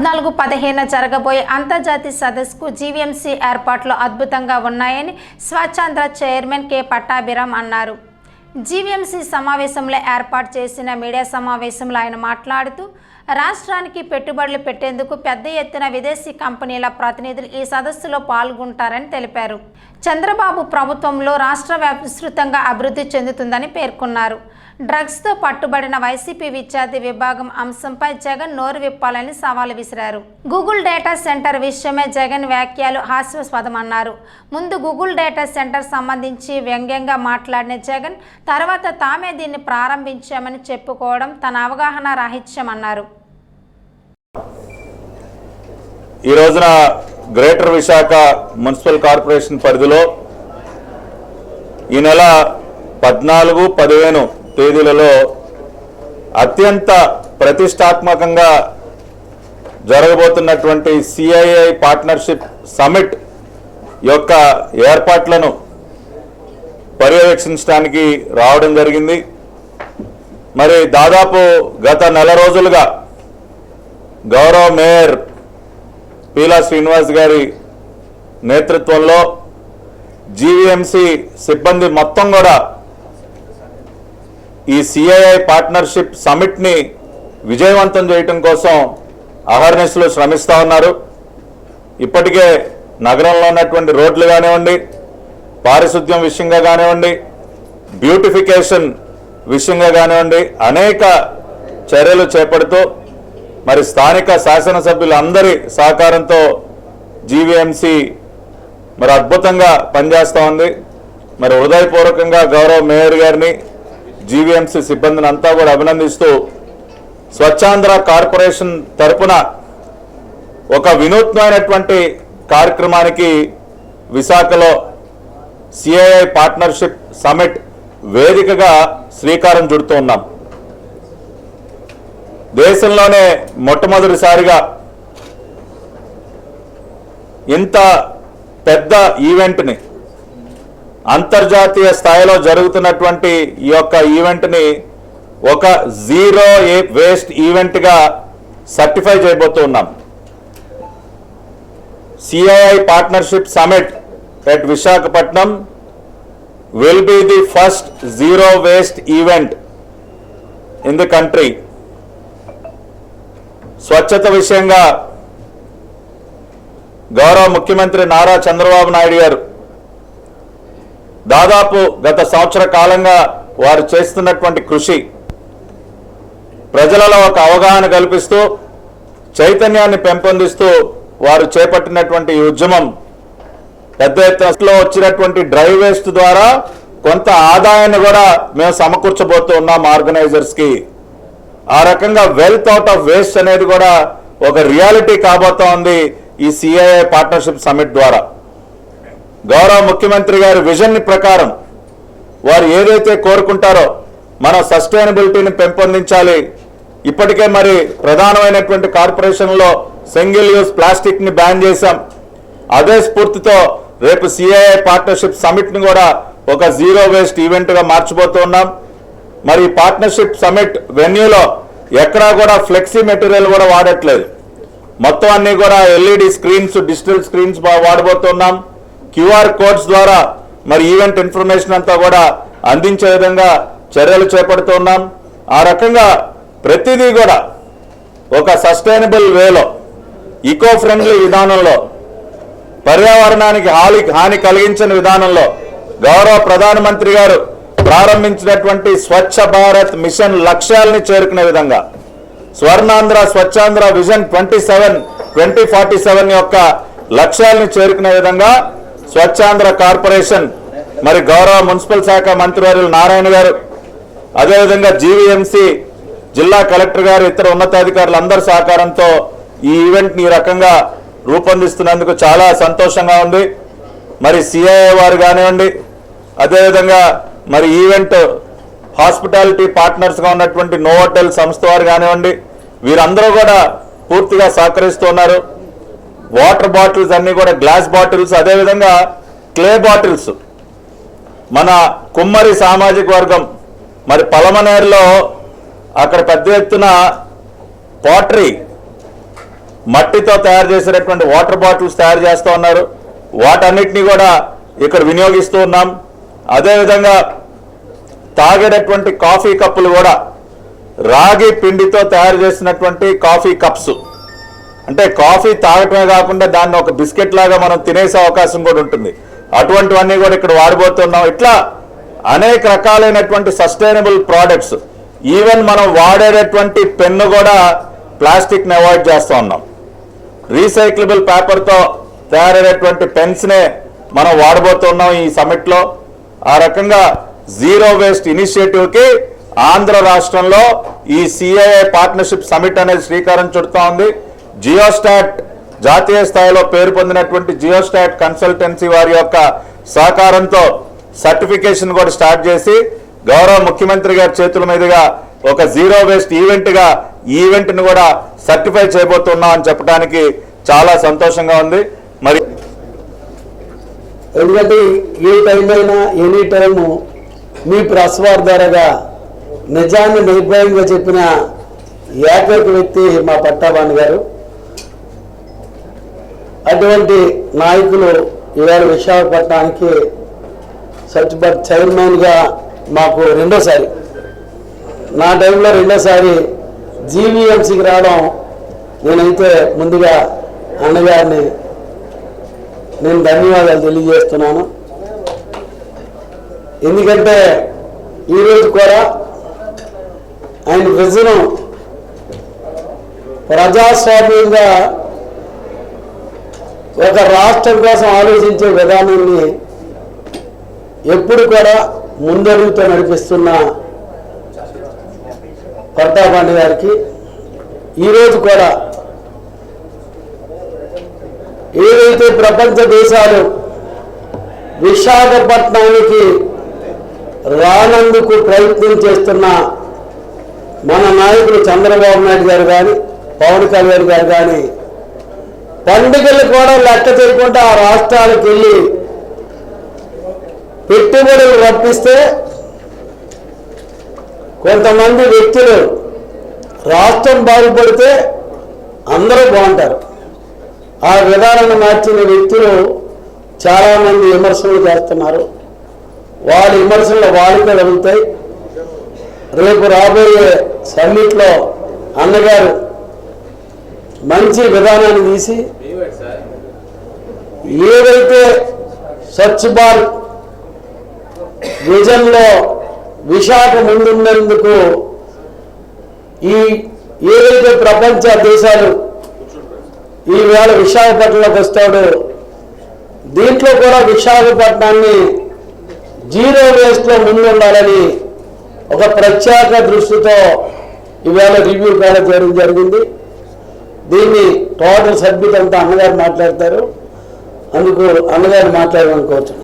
పద్నాలుగు పదిహేను జరగబోయే అంతర్జాతీయ సదస్సుకు జీవీఎంసీ ఏర్పాట్లు అద్భుతంగా ఉన్నాయని స్వచ్ఛాంధ్ర చైర్మన్ కె. పట్టాభిరామ్ అన్నారు. జీవీఎంసీ సమావేశంలో ఏర్పాటు చేసిన మీడియా సమావేశంలో ఆయన మాట్లాడుతూ రాష్ట్రానికి పెట్టుబడులు పెట్టేందుకు పెద్ద ఎత్తున విదేశీ కంపెనీల ప్రతినిధులు ఈ సదస్సులో పాల్గొంటారని తెలిపారు. చంద్రబాబు ప్రభుత్వంలో రాష్ట్ర విస్తృతంగా అభివృద్ధి చెందుతుందని పేర్కొన్నారు. డ్రగ్స్తో పట్టుబడిన వైసీపీ విద్యార్థి విభాగం అంశంపై జగన్ నోరు విప్పాలని సవాలు విసిరారు. గూగుల్ డేటా సెంటర్ విషయమే జగన్ వ్యాఖ్యలు హాస్యాస్పదమన్నారు. ముందు గూగుల్ డేటా సెంటర్ సంబంధించి వ్యంగ్యంగా మాట్లాడిన జగన్ తర్వాత తామే దీన్ని ప్రారంభించామని చెప్పుకోవడం తన అవగాహన రాహిత్యమన్నారు. ఈ రోజున గ్రేటర్ విశాఖ మున్సిపల్ కార్పొరేషన్ పరిధిలో ఈ నెల పద్నాలుగు పదిహేను తేదీలలో అత్యంత ప్రతిష్టాత్మకంగా జరగబోతున్నటువంటి సిఐఐ పార్ట్నర్షిప్ సమిట్ యొక్క ఏర్పాట్లను పర్యవేక్షించడానికి రావడం జరిగింది. మరి దాదాపు గత నెల రోజులుగా గౌరవ మేయర్ పీలా శ్రీనివాస్ గారి నేతృత్వంలో జీవీఎంసీ సిబ్బంది మొత్తం కూడా ఈ సిఐఐ పార్ట్నర్షిప్ సమిట్ని విజయవంతం చేయటం కోసం అహర్నిస్లు శ్రమిస్తూ ఉన్నారు. ఇప్పటికే నగరంలో ఉన్నటువంటి రోడ్లు కానివ్వండి పారిశుద్ధ్యం విషయంగా కానివ్వండి బ్యూటిఫికేషన్ విషయంగా కానివ్వండి అనేక చర్యలు చేపడుతూ మరి స్థానిక శాసనసభ్యులందరి సహకారంతో జీవీఎంసీ మరి అద్భుతంగా పనిచేస్తూ ఉంది. మరి హృదయపూర్వకంగా గౌరవ మేయర్ గారిని జీవీఎంసీ సిబ్బందిని అంతా కూడా అభినందిస్తూ స్వచ్ఛాంధ్ర కార్పొరేషన్ తరపున ఒక వినూత్నమైనటువంటి కార్యక్రమానికి విశాఖలో సిఐఐ పార్ట్నర్షిప్ సమిట్ వేదికగా శ్రీకారం చుడుతూ ఉన్నాం. దేశంలోనే మొట్టమొదటిసారిగా ఇంత పెద్ద ఈవెంట్ని అంతర్జాతీయ స్థాయిలో జరుగుతున్నటువంటి ఈ యొక్క ఈవెంట్ని ఒక జీరో వేస్ట్ ఈవెంట్గా సర్టిఫై చేయబోతూ ఉన్నాం. CII partnership summit at Visakhapatnam will be the first zero waste event in the country స్వచ్ఛత విషయంగా గౌరవ ముఖ్యమంత్రి నారా చంద్రబాబు నాయుడు గారు దాదాపు గత సంవత్సర కాలంగా వారు చేస్తున్నటువంటి కృషి ప్రజలలో ఒక అవగాహన కల్పిస్తూ చైతన్యాన్ని పెంపొందిస్తూ వారు చేపట్టినటువంటి ఉద్యమం పెద్ద ఎత్తునలో వచ్చినటువంటి డ్రైవ్ వేస్ట్ ద్వారా కొంత ఆదాయాన్ని కూడా మేము సమకూర్చబోతూ ఉన్నాం ఆర్గనైజర్స్కి ఆ రకంగా వెల్త్ అవుట్ ఆఫ్ వేస్ట్ అనేది కూడా ఒక రియాలిటీ కాబోతా ఉంది ఈ సిఐఐ పార్ట్నర్షిప్ సమిట్ ద్వారా. గౌరవ ముఖ్యమంత్రి గారి విజన్ ప్రకారం వారు ఏదైతే కోరుకుంటారో మన సస్టైనబిలిటీని పెంపొందించాలి. ఇప్పటికే మరి ప్రధానమైనటువంటి కార్పొరేషన్లో సింగిల్ యూజ్ ప్లాస్టిక్ని బ్యాన్ చేశాం. అదే స్ఫూర్తితో రేపు సిఐఐ పార్ట్నర్షిప్ సమిట్ని కూడా ఒక జీరో వేస్ట్ ఈవెంట్గా మార్చిపోతున్నాం మరి పార్ట్నర్షిప్ సమిట్ వెన్యూలో ఎక్కడా కూడా ఫ్లెక్సీ మెటీరియల్ కూడా వాడట్లేదు. మొత్తం అన్ని కూడా ఎల్ఈడి స్క్రీన్స్ డిజిటల్ స్క్రీన్స్ వాడబోతున్నాం. క్యూఆర్ కోడ్స్ ద్వారా మరి ఈవెంట్ ఇన్ఫర్మేషన్ అంతా కూడా అందించే విధంగా చర్యలు చేపడుతున్నాం ఆ రకంగా ప్రతిదీ కూడా ఒక సస్టైనబుల్ వేలో ఈకో ఫ్రెండ్లీ విధానంలో పర్యావరణానికి హాని హాని కలిగించిన విధానంలో గౌరవ ప్రధానమంత్రి గారు ప్రారంభించినటువంటి స్వచ్ఛ భారత్ మిషన్ లక్ష్యాలని చేరుకునే విధంగా Swarnandhra Swachhandhra vision twenty seven twenty forty seven యొక్క లక్ష్యాలను చేరుకునే విధంగా స్వచ్ఛాంధ్ర కార్పొరేషన్ మరి గౌరవ మున్సిపల్ శాఖ మంత్రివర్యులు నారాయణ గారు అదేవిధంగా జీవీఎంసీ జిల్లా కలెక్టర్ గారు ఇతర ఉన్నతాధికారులందరి సహకారంతో ఈ ఈవెంట్ ఈ రకంగా రూపొందిస్తున్నందుకు చాలా సంతోషంగా ఉంది. మరి సిఐఏ వారు కానివ్వండి అదేవిధంగా మరి ఈవెంట్ హాస్పిటాలిటీ పార్ట్నర్స్గా ఉన్నటువంటి నోవోటెల్ సంస్థ వారు కానివ్వండి వీరందరూ కూడా పూర్తిగా సహకరిస్తున్నారు వాటర్ బాటిల్స్ అన్ని కూడా గ్లాస్ బాటిల్స్ అదేవిధంగా క్లే బాటిల్స్. మన కుమ్మరి సామాజిక వర్గం మరి పలమనేరులో అక్కడ పెద్ద ఎత్తున పాటరీ మట్టితో తయారు చేసేటటువంటి వాటర్ బాటిల్స్ తయారు చేస్తూ ఉన్నారు. వాటన్నిటిని కూడా ఇక్కడ వినియోగిస్తూ ఉన్నాం. అదేవిధంగా తాగేటటువంటి కాఫీ కప్పులు కూడా రాగి పిండితో తయారు చేసినటువంటి కాఫీ కప్స్. అంటే కాఫీ తాగటమే కాకుండా దాన్ని ఒక బిస్కెట్ లాగా మనం తినేసే అవకాశం కూడా ఉంటుంది. అటువంటివన్నీ కూడా ఇక్కడ వాడబోతున్నాం. ఇట్లా అనేక రకాలైనటువంటి సస్టైనబుల్ ప్రోడక్ట్స్ ఈవెన్ మనం వాడేటటువంటి పెన్ను కూడా ప్లాస్టిక్ని అవాయిడ్ చేస్తూ ఉన్నాం. రీసైక్లబుల్ పేపర్తో తయారైనటువంటి పెన్స్నే మనం వాడబోతున్నాం ఈ సమిట్లో ఆ రకంగా జీరో వేస్ట్ ఇనిషియేటివ్కి ఆంధ్ర రాష్ట్రంలో ఈ సిఐఏ పార్ట్నర్షిప్ సమిట్ అనేది శ్రీకారం చుడుతూ ఉంది. జియోస్టాట్ జాతీయ స్థాయిలో పేరు పొందినటువంటి జియోస్టాట్ కన్సల్టెన్సీ వారి యొక్క సహకారంతో సర్టిఫికేషన్ కూడా స్టార్ట్ చేసి గౌరవ ముఖ్యమంత్రి గారి చేతుల మీదుగా ఒక జీరో వేస్ట్ ఈవెంట్గా ఈవెంట్ను కూడా సర్టిఫై చేయబోతున్నాం అని చెప్పడానికి చాలా సంతోషంగా ఉంది. మరి ఎందుకంటే ఏ టైం అయినా ఎనీ టైము మీ ప్రెస్ ద్వారాగా నిజాన్ని నిర్భయంగా చెప్పిన ఏకైక వ్యక్తి మా పట్టాభాను గారు అటువంటి నాయకులు ఈవేళ విశాఖపట్నానికి సత్యపట్ చైర్మన్గా మాకు రెండోసారి. నా టైంలో రెండోసారి జీవీఎంసీకి రావడం నేనైతే ముందుగా అన్నగారిని నేను ధన్యవాదాలు తెలియజేస్తున్నాను. ఎందుకంటే ఈరోజు కూడా ఆయన విజనం ప్రజాస్వామ్యంగా ఒక రాష్ట్రం కోసం ఆలోచించే విధానాన్ని ఎప్పుడు కూడా ముందడుగుతో నడిపిస్తున్న ప్రతాపాండి గారికి ఈరోజు కూడా ఏదైతే ప్రపంచ దేశాలు విశాఖపట్నానికి రానందుకు ప్రయత్నం చేస్తున్న మన నాయకులు చంద్రబాబు నాయుడు గారు కానీ పవన్ కళ్యాణ్ గారు కానీ పండుగలు కూడా లెక్క చేయకుండా ఆ రాష్ట్రాలకు వెళ్ళి పెట్టుబడులు రప్పిస్తే కొంతమంది వ్యక్తులు రాష్ట్రం బాగుపడితే అందరూ బాగుంటారు. ఆ విధానాన్ని మార్చిన వ్యక్తులు చాలామంది విమర్శలు చేస్తున్నారు. వాళ్ళ విమర్శలు వాళ్ళకే తగులుతాయి రేపు రాబోయే సమ్మిట్లో అన్నగారు మంచి విధానాన్ని తీసి ఏదైతే స్వచ్ఛ భారత్ విజన్లో విశాఖ ముందున్నందుకు ఈ ఏదైతే ప్రపంచ దేశాలు ఈవేళ విశాఖపట్నంలోకి వస్తాడు దీంట్లో కూడా విశాఖపట్నాన్ని జీరో వేస్ట్లో ముందుండాలని ఒక ప్రత్యేక దృష్టితో ఈవేళ రివ్యూ కూడా చేయడం జరిగింది. దీన్ని టోటల్ సభ్యులంతా అన్నగారు మాట్లాడతారు. అందుకు అన్నగారు మాట్లాడమనుకోవచ్చు.